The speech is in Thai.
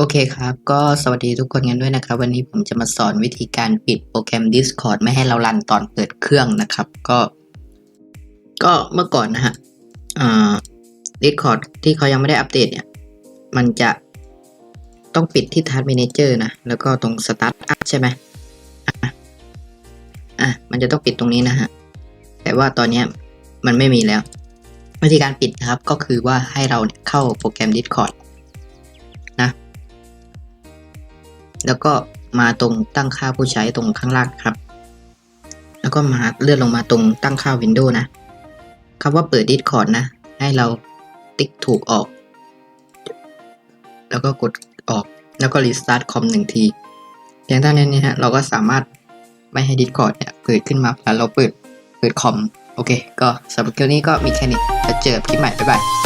โอเคครับ ก็สวัสดีทุกคนกันด้วยนะครับ วันนี้ผมจะมาสอนวิธีการปิดโปรแกรม Discord ไม่ให้เรารันตอนเปิดเครื่องนะครับ ก็ ก็เมื่อก่อนนะฮะอ่า Discord ที่เขายังไม่ได้อัปเดตเนี่ย มันจะต้องปิดที่ Task Manager นะ แล้วก็ตรง Start Up ใช่ไหมอะอะ มันจะต้องปิดตรงนี้นะฮะ แต่ว่าตอนนี้มันไม่มีแล้ว วิธีการปิดนะครับก็คือว่าให้เราเนี่ยเข้าโปรแกรม Discord แล้วก็มาตรงตั้งค่าผู้ใช้ตรงข้างล่างครับ แล้วก็มาเลื่อนลงมาตรงตั้งค่า Windows นะคำว่าเปิด Discord นะ ให้เราติ๊กถูกออก แล้วก็กดออก แล้วก็รีสตาร์ทคอมหนึ่งทีเพียงเท่านี้นะฮะเราก็สามารถไม่ให้ Discord เนี่ยเปิดขึ้นมาแล้วเราเปิดเปิดคอม โอเค ก็สำหรับคลิปนี้ก็มีแค่นี้แล้วเจอกันคลิปใหม่ บ๊ายบาย